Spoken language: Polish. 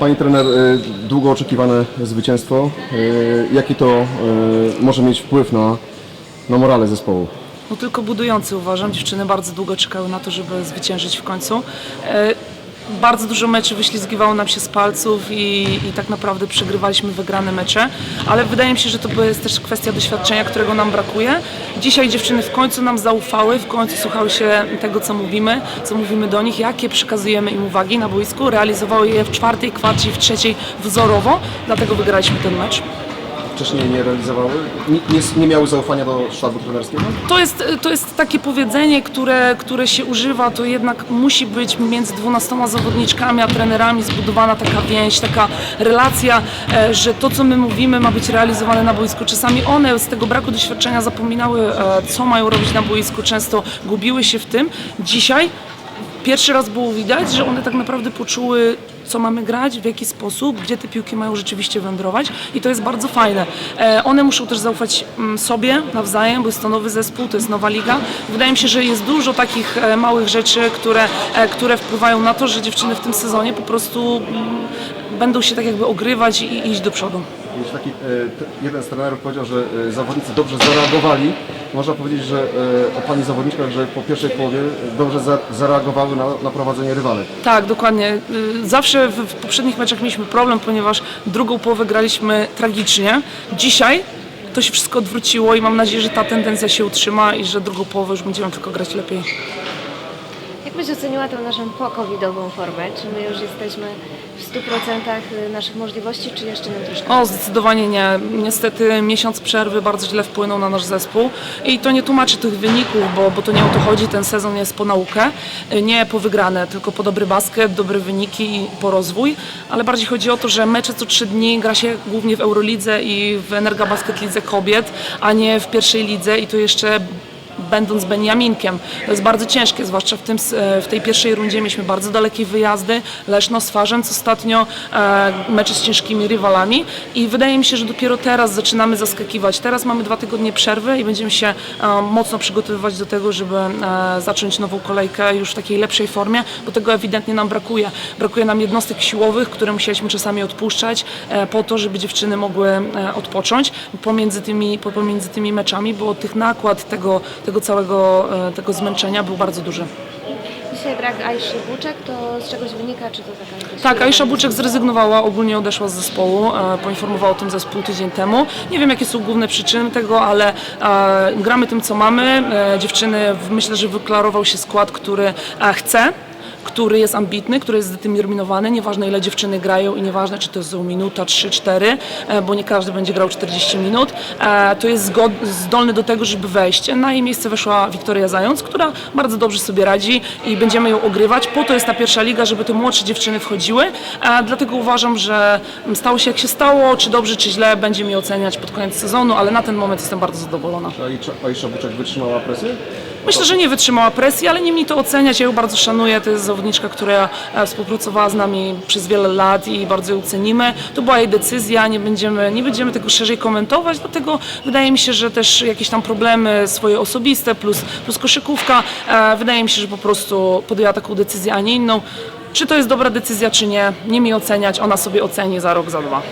Pani trener, y, długo oczekiwane zwycięstwo. Y, Jaki to y, może mieć wpływ na, na morale zespołu? No tylko budujący uważam. Dziewczyny bardzo długo czekały na to, żeby zwyciężyć w końcu. Bardzo dużo meczy wyślizgiwało nam się z palców i, i tak naprawdę przegrywaliśmy wygrane mecze, ale wydaje mi się, że to jest też kwestia doświadczenia, którego nam brakuje. Dzisiaj dziewczyny w końcu nam zaufały, w końcu słuchały się tego, co mówimy, co mówimy do nich, jakie przekazujemy im uwagi na boisku, realizowały je w czwartej kwarcie i w trzeciej wzorowo, dlatego wygraliśmy ten mecz. Wcześniej nie realizowały? Nie, nie, nie miały zaufania do sztabu trenerskiego? To jest, to jest takie powiedzenie, które, które się używa, to jednak musi być między dwunastoma zawodniczkami a trenerami zbudowana taka więź, taka relacja, e, że to, co my mówimy, ma być realizowane na boisku. Czasami one z tego braku doświadczenia zapominały, e, co mają robić na boisku, często gubiły się w tym. Dzisiaj Pierwszy raz było widać, że one tak naprawdę poczuły, co mamy grać, w jaki sposób, gdzie te piłki mają rzeczywiście wędrować i to jest bardzo fajne. E, one muszą też zaufać mm, sobie nawzajem, bo jest to nowy zespół, to jest nowa liga. Wydaje mi się, że jest dużo takich e, małych rzeczy, które, e, które wpływają na to, że dziewczyny w tym sezonie po prostu mm, będą się tak jakby ogrywać i, iść do przodu. Taki, jeden z trenerów powiedział, że zawodnicy dobrze zareagowali. Można powiedzieć, że e, o Pani zawodniczkach, że po pierwszej połowie dobrze za, zareagowały na, na prowadzenie rywalek. Tak, dokładnie. Y, Zawsze w, w poprzednich meczach mieliśmy problem, ponieważ drugą połowę graliśmy tragicznie. Dzisiaj to się wszystko odwróciło i mam nadzieję, że ta tendencja się utrzyma i że drugą połowę już będziemy tylko grać lepiej. Jak byś oceniła tę naszą po-covidową formę? Czy my już jesteśmy w 100% naszych możliwości, czy jeszcze nam troszkę? O, zdecydowanie nie. Niestety miesiąc przerwy bardzo źle wpłynął na nasz zespół i to nie tłumaczy tych wyników, bo, bo to nie o to chodzi. Ten sezon jest po naukę, nie po wygrane, tylko po dobry basket, dobre wyniki i po rozwój, ale bardziej chodzi o to, że mecze co trzy dni gra się głównie w Eurolidze i w Energa Basket Lidze kobiet, a nie w pierwszej lidze i to jeszcze będąc Beniaminkiem. To jest bardzo ciężkie, zwłaszcza w, tym, e, w tej pierwszej rundzie mieliśmy bardzo dalekie wyjazdy, Leszno z Farzęc ostatnio, e, mecze z ciężkimi rywalami i wydaje mi się, że dopiero teraz zaczynamy zaskakiwać. Teraz mamy dwa tygodnie przerwy i będziemy się e, mocno przygotowywać do tego, żeby zacząć nową kolejkę już w takiej lepszej formie, bo tego ewidentnie nam brakuje. Brakuje nam jednostek siłowych, które musieliśmy czasami odpuszczać po to, żeby dziewczyny mogły odpocząć pomiędzy tymi, po- pomiędzy tymi meczami, bo tych nakład tego, tego całego e, tego zmęczenia był bardzo duży. Dzisiaj brak Aiszy Buczek, to z czegoś wynika, czy to taka jakaś... Tak, Aisza Buczek zrezygnowała, ogólnie odeszła z zespołu, e, poinformowała o tym zespół tydzień temu. Nie wiem, jakie są główne przyczyny tego, ale e, gramy tym, co mamy. Dziewczyny, myślę, że wyklarował się skład, który chce który jest ambitny, który jest zdeterminowany, nieważne ile dziewczyny grają i nieważne czy to są minuta, 3, 4, e, bo nie każdy będzie grał 40 minut, e, to jest zdolny do tego, żeby wejść. Na jej miejsce weszła Wiktoria Zając, która bardzo dobrze sobie radzi i będziemy ją ogrywać. Po to jest ta pierwsza liga, żeby te młodsze dziewczyny wchodziły, e, dlatego uważam, że stało się jak się stało, czy dobrze, czy źle, będzie mi oceniać pod koniec sezonu, ale na ten moment jestem bardzo zadowolona. Aisza- Aisza Buczek wytrzymała presję? Myślę, że nie wytrzymała presji, ale nie mi to oceniać. Ja ją bardzo szanuję. To jest zawodniczka, która e, współpracowała z nami przez wiele lat i bardzo ją cenimy. To była jej decyzja, nie będziemy, nie będziemy tego szerzej komentować, dlatego wydaje mi się, że też jakieś tam problemy swoje osobiste plus, plus koszykówka. E, wydaje mi się, że po prostu podjęła taką decyzję, a nie inną. Czy to jest dobra decyzja, czy nie, nie mi oceniać, ona sobie oceni za rok, za dwa.